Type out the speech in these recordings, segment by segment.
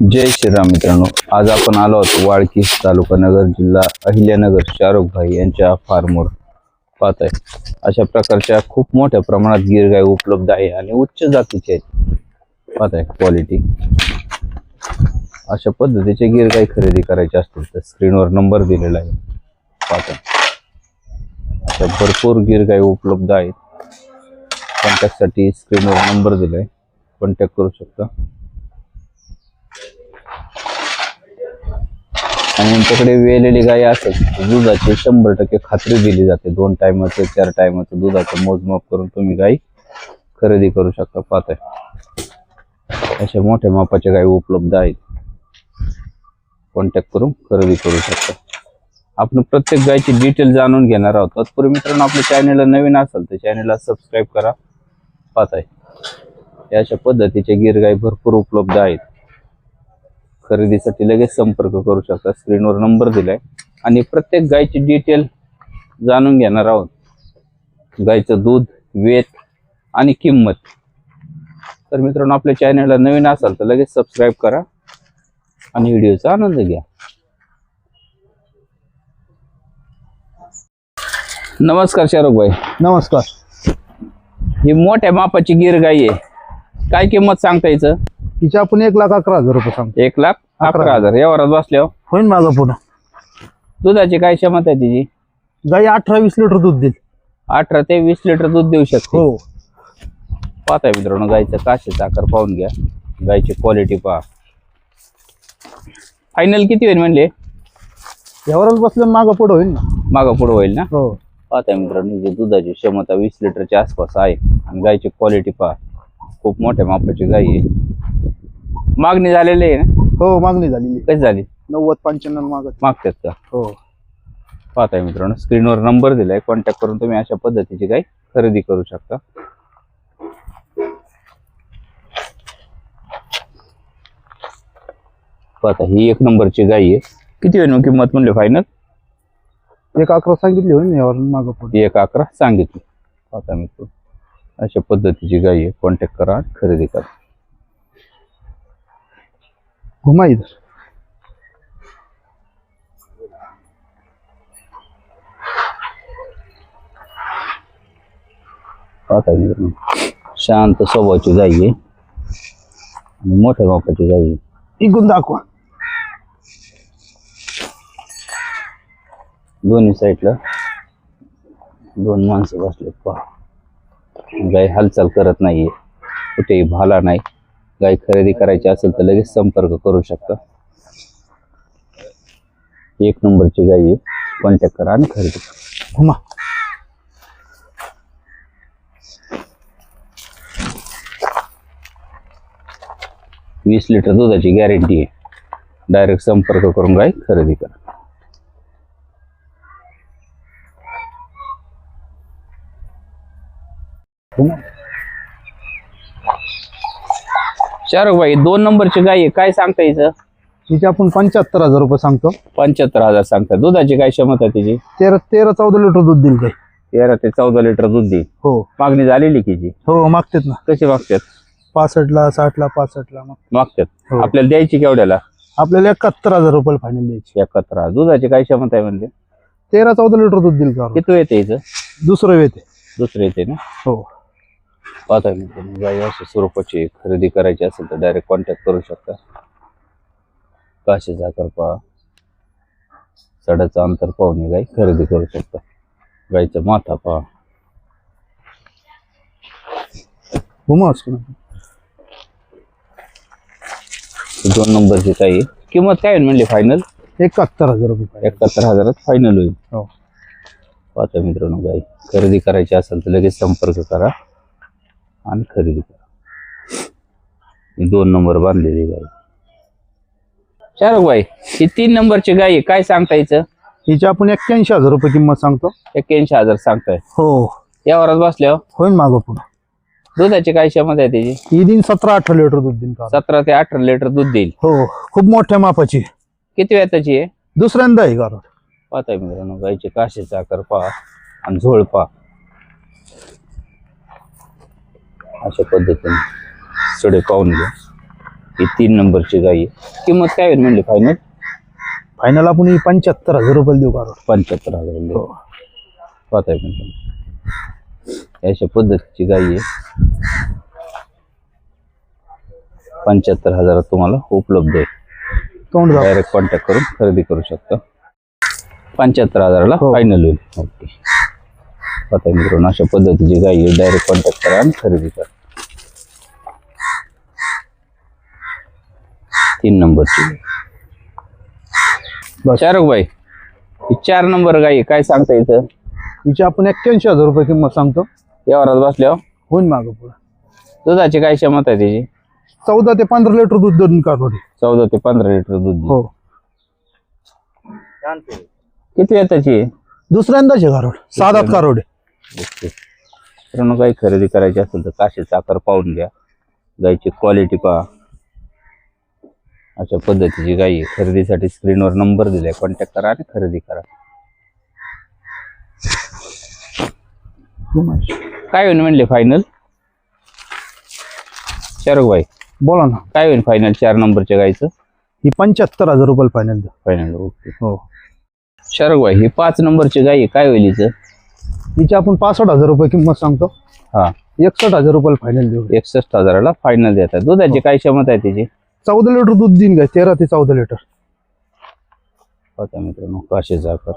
जय श्रीराम मित्रांनो. आज आपण आलो आहोत वाळकी तालुका नगर जिल्हा अहिल्यानगर शाहरुख भाई यांच्या फार्मवर पाहत आहे अशा प्रकारच्या खूप मोठ्या प्रमाणात गिर गाय उपलब्ध आहे आणि उच्च जातीचे आहेत. पाहत आहे क्वालिटी अशा पद्धतीचे गिर गाय खरेदी करायचे असतील तर स्क्रीनवर नंबर दिलेला आहे. पाहत आहे अशा भरपूर गिर गाय उपलब्ध आहेत. कॉन्टॅक्टसाठी स्क्रीनवर नंबर दिला आहे कॉन्टॅक्ट करू शकता. आणि यांच्याकडे वेलेली गाय असेल दुधाची शंभर टक्के खात्री दिली जाते. दोन टायमाचं चार टायमाचं दुधाचं मोजमाप करून तुम्ही गाई खरेदी करू शकता पाहताय. अशा मोठ्या मापाच्या गायी उपलब्ध आहेत. कॉन्टॅक्ट करून खरेदी करू शकता. आपण प्रत्येक गायची डिटेल जाणून घेणार आहोत. तत्पूर्वी मित्रांनो आपल्या चॅनेलला नवीन असेल तर चॅनेलला सबस्क्राईब करा पाहताय. या अशा पद्धतीचे गिर गाय भरपूर उपलब्ध आहेत. खरेदीसाठी लगेच संपर्क करू शकता. स्क्रीनवर नंबर दिलाय. आणि प्रत्येक गायची डिटेल जाणून घेणार आहोत. गायचं दूध वेत आणि किंमत. तर मित्रांनो आपल्या चॅनलला नवीन असाल तर लगेच सबस्क्राईब करा आणि व्हिडिओचा आनंद घ्या. नमस्कार शाहरुख भाई. नमस्कार. ही मोठ्या मापाची गिर गाय आहे. काय किंमत सांगता याचं तिचे आपण एक लाख अकरा हजार रुपये सांगतो. एक लाख अकरा. हजार. यावरात बसल्यावर? होईन माझं पुन्हा दुधाची काय क्षमता आहे तिची? गाई अठरा वीस लिटर दूध देईल. अठरा ते वीस लिटर दूध देऊ शकते. हो. पाहताय मित्रांनो गायचं काशेचा आकार पाहून घ्या. गायची क्वालिटी पहा. फायनल किती होईल म्हणले? यावरच बसलं मागं पुढं होईल ना. मागं पुढं होईल ना? हो. पाहताय मित्रांनो जी दुधाची क्षमता वीस लिटरच्या आसपास आहे. आणि गायची क्वालिटी पहा. खूप मोठ्या मापाची गाय आहे. मागणी झालेली आहे ना? हो मागणी झालेली आहे. कशी झाली? नव्वद पंच्याण्णव मागत मागतात का? हो. पाहताय मित्रांनो स्क्रीनवर नंबर दिलाय. कॉन्टॅक्ट करून तुम्ही अशा पद्धतीची गाय खरेदी करू शकता. पाहता ही एक नंबरची गाय आहे. किती होईल किंमत म्हणले फायनल एक अकरा सांगितली होईल यावर मागं एक अकरा सांगितली. पाहता मित्र अशा पद्धतीची गाय आहे. कॉन्टॅक्ट करा खरेदी करा. घुमा इधर। शांत स्वभावाची आहे. आणि मोठ्या गाय आहे. इकून दाखवा। दोन्ही साईडला दोन माणसं बसलेत पहा. गाय हालचाल करत नाहीये. कुठेही भाला नाही. गाय खरेदी करायची असेल तर लगेच संपर्क करू शकता. एक नंबरची गाय आहे. कॉन्टॅक्ट करा आणि खरेदी करा. वीस लिटर दुधाची गॅरंटी आहे. डायरेक्ट संपर्क करून गाय खरेदी करा. घुमा. शाहरुख भाई दोन नंबरची गाय आहे. काय सांगता याचं तिचे आपण पंच्याहत्तर हजार रुपये सांगतो. पंच्याहत्तर हजार सांगता. दुधाची काय क्षमता आहे तिची? तेरा तेरा चौदा लिटर दूध देईल गाई तेरा ते चौदा लिटर दूध देईल. हो. मागणी झालेली की जी हो मागतेत ना. कशी मागतात? पासष्टला साठला पासष्टला मग मागतात. हो. आपल्याला द्यायची केवढ्याला? आपल्याला एकाहत्तर हजार रुपये फायनल द्यायची. एकत्र दुधाची काय क्षमता आहे म्हणजे तेरा चौदा लिटर दूध देईल का? किती येते हिचं? दुसरं वेते दुसरं येते ना? हो. पाहता मी. गाय अशा स्वरूपाची खरेदी करायची असेल तर डायरेक्ट कॉन्टॅक्ट करू शकता. आकार पहा सडाचं अंतर पाहून गाय खरेदी करू शकता. गायचा माथा पहा. दोन नंबरची काही आहे. किंमत काय म्हणली फायनल एकाहत्तर हजार रुपये. एकाहत्तर हजारात फायनल होईल. हो. पाहता मित्रांनो गाय खरेदी करायची असेल तर लगेच संपर्क करा. आणि खरेदी करा. ही दोन नंबर बांधलेली गाय. शाहरुख भाई ही तीन नंबरची गाय आहे. काय सांगता याचं? हिची आपण एक्क्याऐंशी हजार रुपये किंमत सांगतो. एक्क्याऐंशी हजार सांगताय. हो. यावरच बसल्यावर? होईन मागं पुढं. दुधाची काय क्षमता आहे त्याची? ही दिन सतरा अठरा लिटर दूध देईन का सतरा ते अठरा लिटर दूध देईल. हो खूप मोठ्या मापाची. किती वेताची आहे? दुसऱ्यांदा आहे कारण पाहताय मित्रांनो गायचे काशीचा आकार पहा आणि झोळ पहा. अशा पद्धतीने सडे पाहून घ्या. ही तीन नंबरची गाई आहे. किंमत काय होईल म्हणली? फायनल फायनल आपण ही पंच्याहत्तर हजार रुपये देऊ कारवड पंच्याहत्तर हजार रुपये. हो. पाहताय मित्रांनो अशा पद्धतीची गाई आहे. पंच्याहत्तर हजारात तुम्हाला उपलब्ध आहे. तोंड. डायरेक्ट कॉन्टॅक्ट करून खरेदी करू शकता. पंच्याहत्तर हजाराला हो. फायनल होईल. ओके पाहताय मित्रांनो अशा पद्धतीची गाई डायरेक्ट कॉन्टॅक्ट करा आणि खरेदी करा. तीन नंबरची. चारक बाई ही चार नंबर गाई. काय सांगता इथं? हिची आपण एक्क्याऐंशी हजार रुपये किंमत सांगतो. व्यवहारात बसल्यावर होईन मागं पुढे. दुधाची काय क्षमता आहे त्याची चौदा ते पंधरा लिटर दूध देऊन कारवड चौदा ते पंधरा लिटर दूध. हो. किती आहे त्याची? दुसऱ्यांदाच आहे साधात कारवड आहे. ओके मित्रांनो काही खरेदी करायची असेल तर काशी साखर पाहून घ्या. गायची क्वालिटी पहा. अशा पद्धतीची गाई आहे. खरेदीसाठी स्क्रीनवर नंबर दिलाय. कॉन्टॅक्ट करा आणि खरेदी करा. काय होईल म्हणले फायनल शाहरुख भाई बोला ना. काय होईल फायनल चार नंबरच्या गायचं ही पंच्याहत्तर हजार रुपये फायनल फायनल ओके हो. शाहरुख भाई ही पाच नंबरची गाई आहे. काय होईल हिचं? हिची आपण पासष्ट हजार रुपये किंमत सांगतो. हा. एकसष्ट हजार रुपये फायनल देऊ. एकसष्ट हजाराला फायनल देतात. दुधाची काय क्षमता आहे त्याची चौदा लिटर दूध देईन काय तेरा ते चौदा लिटर. पाहता मित्रांनो काशे साखर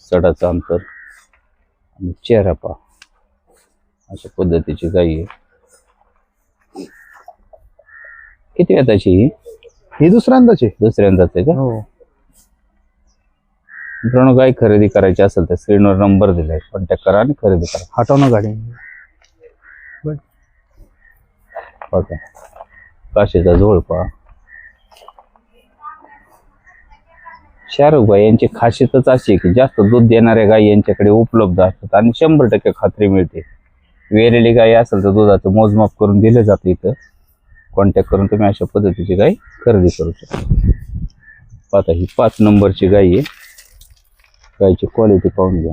सडाचं अंतर. आणि चेहरा पहा. अशा पद्धतीची गाई आहे. किती वेताची ही? ही दुसऱ्यांदाच. आहे दुसऱ्यांदाच आहे का? हो. मित्रांनो गाई खरेदी करायची असेल तर स्क्रीनवर नंबर दिलाय. कॉन्टॅक्ट करा आणि खरेदी करा. हटवणं गाडी. पाहता काशीचा झोळ पहा. शाहरुख भाई यांची खासियतच अशी की जास्त दूध देणाऱ्या गायी यांच्याकडे उपलब्ध असतात आणि शंभर टक्के खात्री मिळते. वेरेली गाई असेल तर दुधाचं मोजमाप करून दिलं जातं इथं. कॉन्टॅक्ट करून तुम्ही अशा पद्धतीची गाई खरेदी करू शकता. पाहता ही पाच नंबरची गाई आहे. गायची क्वालिटी पाहून घ्या.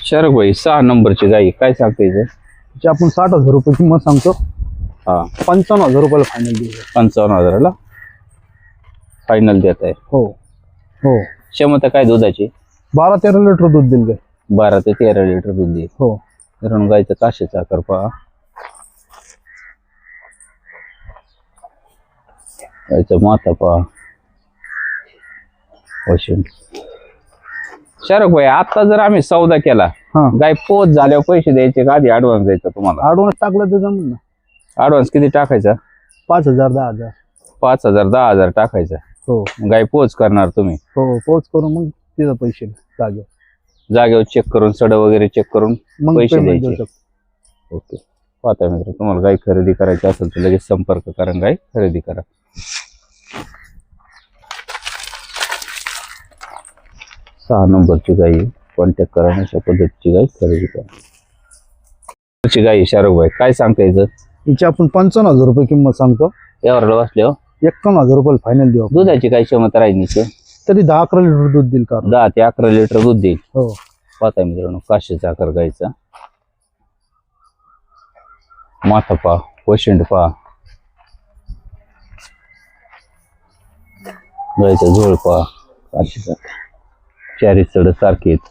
शाहरुख भाई सहा नंबरची गाई काय सांगते हिची आपण साठ हजार रुपये किंमत सांगतो. हा. पंचावन्न हजार रुपयाला फायनल देऊ पंचावन्न हजाराला फायनल देत आहे. हो. हो. क्षमता काय दुधाची? बारा तेरा लिटर दूध काय बारा ते तेरा लिटर दूध देईल हो. मित्रांनो गायचं काशेचा आकार पहा. गायचं माथा पहा वशिन शाहरुख भाई आता जर आम्ही सौदा केला हा. गाय पोच झाल्यावर पैसे द्यायचे का? आधी ऍडव्हान्स द्यायचा तुम्हाला. ॲडव्हान्स टाकलं तर जमून ना. ऍडव्हान्स किती टाकायचा? पाच हजार दहा हजार. पाच हजार दहा हजार टाकायचा. हो. गाय पोच करणार तुम्ही. हो पोच करून मग तिथं पैसे जागे जागेवर चेक करून सड वगैरे चेक करून मग पैसे देऊ द्यायचे. शकतो. ओके. पाहता मित्र तुम्हाला गाय खरेदी करायची असेल तर लगेच संपर्क करा गाय खरेदी करा. सहा नंबरची गाई कॉन्टॅक्ट करा अशा पद्धतीची गाय खरेदी करा. गाई शाहरुख भाई. काय सांगता यायचं हिची आपण पंचावन्न हजार रुपये किंमत सांगतो. यावर बसल्यावर एक्कावन्न हजार रुपये फायनल देऊ आपण. दुधाची काय क्षमता राहील तरी दहा अकरा लिटर दूध देईल का? दहा ते अकरा लिटर दूध देईल. हो. पाहता मित्रांनो काशीचा आकार गायचा माथा पा वशिंड पा गायचा झोळ पा काशीचा चारी चढ सारखे आहेत.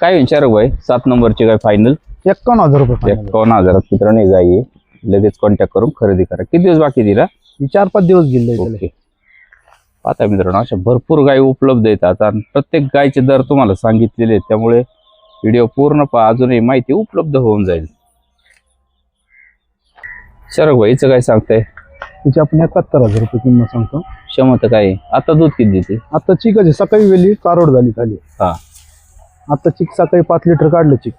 काय विचार भाई? सात नंबरची गाय फायनल एक्कावन्न हजार रुपये फायनल एकावन्न हजारात मित्रांनो ही गाय आहे. लगेच कॉन्टॅक्ट करून खरेदी करा. किती दिवस बाकी दिला ही चार पाच दिवस गेले ओके. आता मित्रांनो अशा भरपूर गायी उपलब्ध आहेत. आता आणि प्रत्येक गायचे दर तुम्हाला सांगितलेले आहेत. त्यामुळे व्हिडिओ पूर्ण पहा. अजूनही माहिती उपलब्ध होऊन जाईल. शरक भाईचं काय सांगताय? तिची आपण एकाहत्तर हजार रुपये किंमत सांगतो. क्षमता काय आहे? आता दूध किती देते? आता चिक आहे सकाळी वेली कारोड झाली खाली. हा. आता चिक सकाळी पाच लिटर काढलं चिक.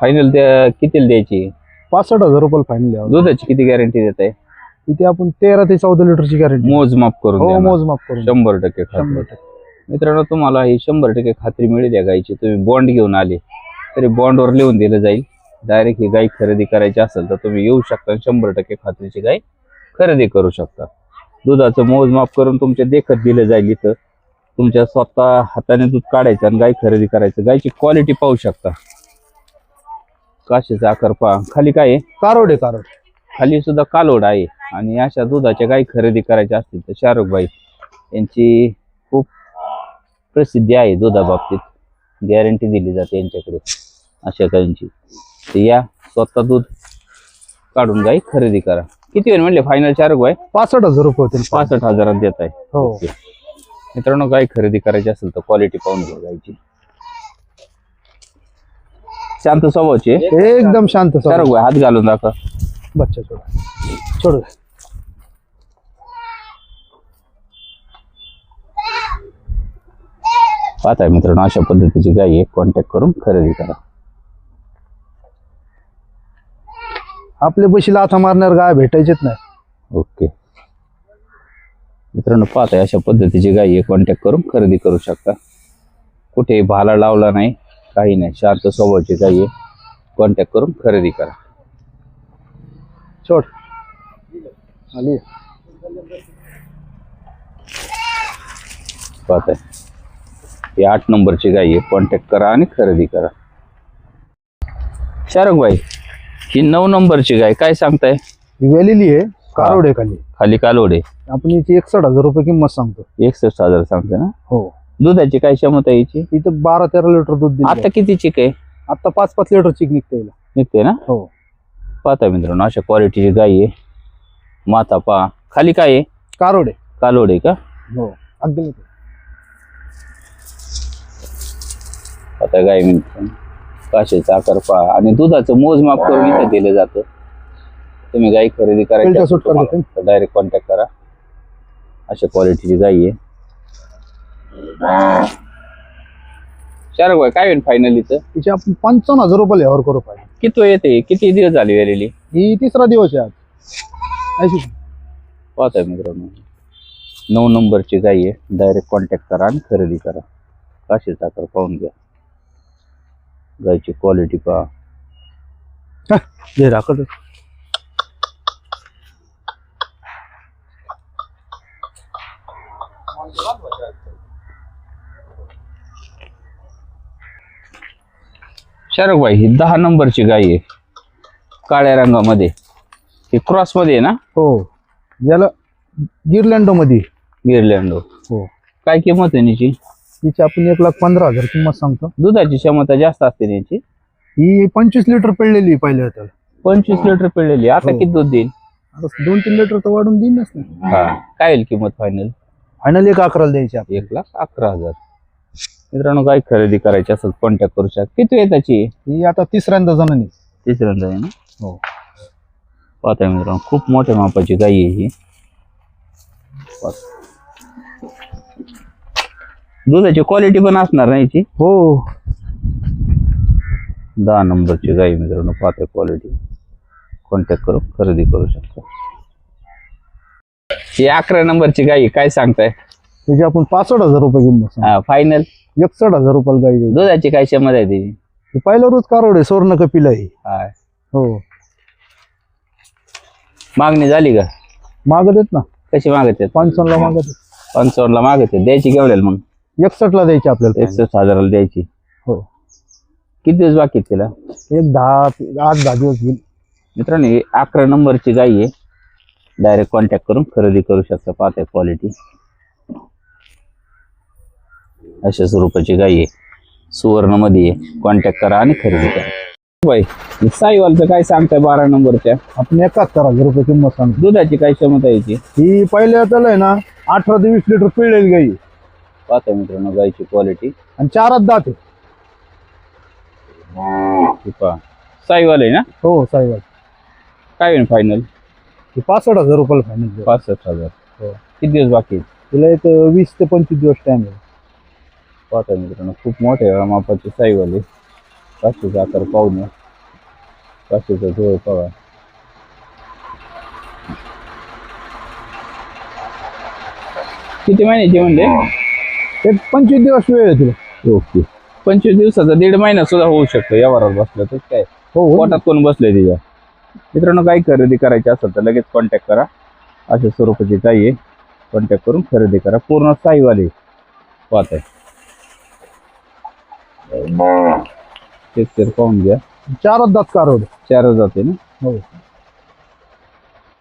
फायनल त्या कितीला द्यायची? पासष्ट हजार रुपये फायनल द्यावं दुधाची किती गॅरंटी देत आहे? तिथे आपण तेरा ते चौदा लिटरची गॅरंटी मोजमाप करून हो. मोजमाप करून शंभर टक्के शंभर खात्री मित्रांनो तुम्हाला ही शंभर टक्के खात्री मिळेल या गायची तुम्ही बॉन्ड घेऊन आले. तरी बॉन्डवर लिहून दिलं जाईल. डायरेक्ट ही गाय खरेदी करायची असेल तर तुम्ही येऊ शकता आणि शंभर टक्के खात्रीची गाय खरेदी करू शकता. दुधाचं मोजमाप करून तुमच्या देखत दिलं जाईल इथं. तुमच्या स्वतः हाताने दूध काढायचं आणि गाय खरेदी करायचं. गायची क्वालिटी पाहू शकता. काशीचा आकार पहा. खाली काय आहे? कारोडे कारोड. खाली सुद्धा कालोड आहे. आणि अशा दुधाच्या गायी खरेदी करायच्या असतील तर शाहरुखबाई यांची खूप प्रसिद्धी आहे दुधाबाबतीत. गॅरंटी दिली जाते यांच्याकडे. अशा गायींची या स्वतः दूध काढून गाई खरेदी करा. किती वेळ म्हणले? फायनल शाहरुखबाई पासष्ट हजार रुपये होतील. पासष्ट हजारात देत आहे. हो. मित्रांनो गाय खरेदी करायची असेल तर क्वालिटी पाहून घ्या गायची शांत स्वभावची. एकदम शांत स्वभाव. शाहरुखबाई हात घालून दाखवा. बच्चा छोडा छोड पाहताय मित्रांनो अशा पद्धतीची गाय आहे कॉन्टॅक्ट करून खरेदी करा. आपले पैसे लाथा मारणार गाय भेटायचेच नाही. ओके. मित्रांनो पाहताय अशा पद्धतीची गाय आहे कॉन्टॅक्ट करून खरेदी करू शकता. कुठे भाला लावला नाही काही नाही. शांत स्वभावाची गाय आहे. कॉन्टॅक्ट करून खरेदी करा. छोड आली. पाहताय. ही आठ नंबरची गाय आहे. कॉन्टॅक्ट करा आणि खरेदी करा. शारक भाई ही नऊ नंबरची गाय. काय सांगताय? ही वेलेली आहे कारोडे खाली. खाली कालोडे आपण याची एकसष्ट हजार रुपये किंमत सांगतो. एकसष्ट हजार सांगते ना? हो. दुधाची काय क्षमता आहे याची? इथं बारा तेरा लिटर दूध दिलं आता किती चिक आहे? आता पाच पाच लिटर चिक निघते निघते ना? हो. पाहता मित्रांनो अशा क्वालिटीची गाय आहे. माता पा. खाली काय आहे? कारोडे कालोडे का? हो. अगदी. आता गाय मित्रांनो काशेचा आकार पहा आणि दुधाचं मोजमाप करून इथं दिलं जातं. तुम्ही गाय खरेदी करायची डायरेक्ट कॉन्टॅक्ट करा. अशा क्वालिटीची गाय आहे. शारक भाई काय होईल फायनल इथं? तिचे आपण पंचावन्न हजार रुपये यावर करू पाहिजे. किती येते? किती दिवस झाली वेलेली ही तिसरा दिवस आहे आज. ऐशी. पाहताय मित्रांनो. नऊ नंबरची गाय आहे. डायरेक्ट कॉन्टॅक्ट करा आणि खरेदी करा. काशीचा आकार पाहून घ्या गायची क्वालिटी पहा. राखत शारक भाई ही दहा नंबरची गाय आहे. काळ्या रंगामध्ये. ही क्रॉसमध्ये आहे ना? हो. याला गिरलँडो मध्ये. गिरलँडो हो. काय किंमत आहे याची? तिची आपण एक लाख पंधरा हजार किंमत सांगतो. दुधाची क्षमता जास्त असते ना याची ही पंचवीस लिटर पिळलेली पहिल्या त्याला पंचवीस लिटर पिळलेली आता हो. किती दूध देईल? आता दोन तीन लिटर तर वाढून देईनच ना काय येईल किंमत फायनल फायनल एक अकराला द्यायची आपण एक लाख अकरा हजार. मित्रांनो काय खरेदी करायची असेल कॉन्टॅक्ट करू शकता. किती आहे त्याची? ही आता तिसऱ्यांदा जणांनी. तिसऱ्यांदा आहे ना? हो. पाहताय मित्रांनो खूप मोठ्या मापाची गाई आहे ही. पाहता. दुधाची क्वालिटी पण असणार ना याची? हो. दहा नंबरची गाई मित्रांनो पाहताय क्वालिटी कॉन्टॅक्ट करून खरेदी करू शकता. ही अकरा नंबरची गाई काय सांगताय? त्याची आपण पासष्ट हजार रुपये किंमत हा फायनल एकसष्ट हजार रुपयाला गाई द्यायची दुधाची काय क्षमता आहे त्याची ही पहिलं रोज कारोडे सुवर्ण कपिला आहे. हा हो. मागणी झाली का? मागत आहेत ना. कशी मागत आहेत? पंचावन्नला मागत आहेत. पंचावन्नला मागत आहेत. द्यायची केवढ्याला मग? एकसष्टला द्यायची आपल्याला एकसष्ट हजाराला द्यायची. हो. किती दिवस बाकी आहेत तिला? एक दहा आठ दहा दिवस घेईल मित्रांनो ही अकरा नंबरची गाई आहे. डायरेक्ट कॉन्टॅक्ट करून खरेदी करू शकता. पाहताय क्वालिटी अशा स्वरूपाची गाई आहे. सुवर्णमध्ये आहे. कॉन्टॅक्ट करा आणि खरेदी करा. बाई साईवालचं काय सांगताय बारा नंबरच्या? आपण एकाहत्तर हजार रुपये किंमत सांगतो. दुधाची काय क्षमता याची? ही पहिल्या त्याला आहे ना अठरा ते वीस लिटर पिळलेली गाई आहे. पाहताय मित्रांनो गाईची क्वालिटी आणि चारात दात आहे पहा साईवाल आहे ना? हो साहेब काय होईल फायनल ही पासष्ट हजार रुपयाला फायनल पासष्ट हजार. हो. किती दिवस बाकी आहेत? तिला एक वीस ते पंचवीस दिवस टाइम आहे. पाहता मित्रांनो खूप मोठ्या मापाचे साईवाले. काशीचा आकार पाहून या. काशीचा जवळ पाहा. किती महिन्याची म्हणले? एक पंचवीस दिवस वेळ आहे तिला. ओके. पंचवीस दिवसाचा दीड महिना सुद्धा होऊ शकतो या वरात बसलं तर काय? हो हो. पोटात कोण बसले तिच्या? मित्रांनो काही खरेदी करायची असेल तर लगेच कॉन्टॅक्ट करा. अशा स्वरूपाची काही आहे. कॉन्टॅक्ट करून खरेदी करा. पूर्ण साईवाले पाहत आहे. टेक्स्चर पाहून घ्या. चारच दात कारवड चार जाते ना? हो.